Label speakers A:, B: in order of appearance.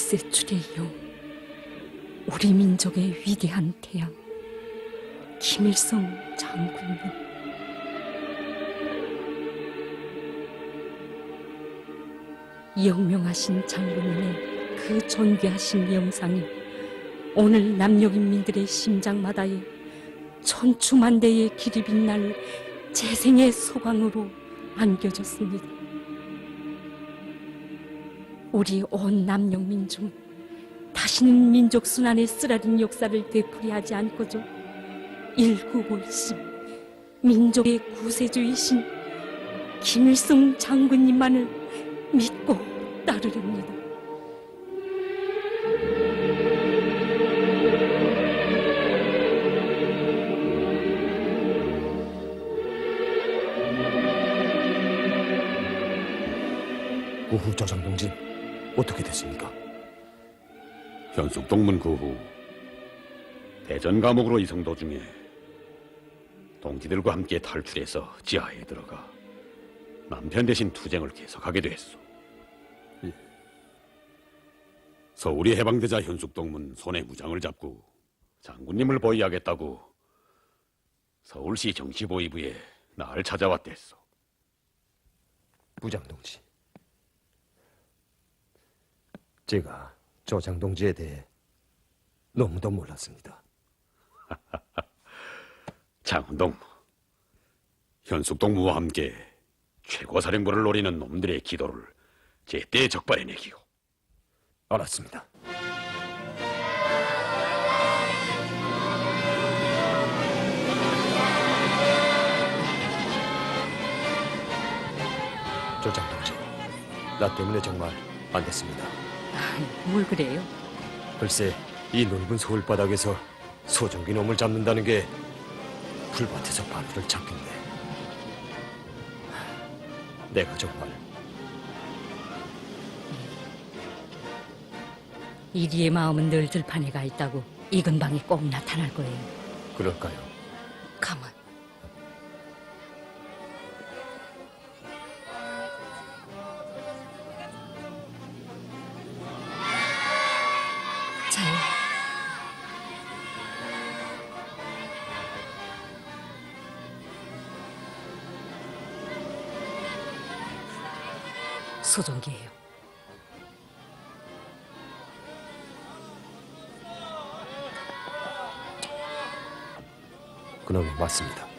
A: 일세출의 영, 우리 민족의 위대한 태양, 김일성 장군님. 영명하신 장군님의 그 존귀하신 영상이 오늘 남녘인민들의 심장마다에 천추만대의 길이 빛날 재생의 소광으로 안겨졌습니다. 우리 온 남녘민중은 다시는 민족 순환의 쓰라린 역사를 되풀이하지 않고죠. 일구골심 민족의 구세주이신 김일성 장군님만을 믿고 따르렵니다.
B: 우후 저장동진 어떻게 됐습니까?
C: 현숙 동문 그 후 대전 감옥으로 이송 도중에 동지들과 함께 탈출해서 지하에 들어가 남편 대신 투쟁을 계속하게 됐소. 서울이 해방되자 현숙 동문 손에 무장을 잡고 장군님을 보위하겠다고 서울시 정치보위부에 나를 찾아왔댔소.
B: 부장 동지. 제가 저장동지에 대해 너무도 몰랐습니다.
C: 장훈동, 현숙동무와 함께 최고사령부를 노리는 놈들의 기도를 제때 적발해내기요.
B: 알았습니다. 저장동지, 나 때문에 정말 안 됐습니다.
A: 뭘 그래요?
B: 글쎄, 이 넓은 서울 바닥에서 소정기 놈을 잡는다는 게 풀밭에서 바늘을 잡긴데. 내가 정말
A: 이리의 마음은 늘 들판에 가 있다고 이 근방에 꼭 나타날 거예요.
B: 그럴까요?
A: 가만. 소정기예요.
B: 그놈이 맞습니다.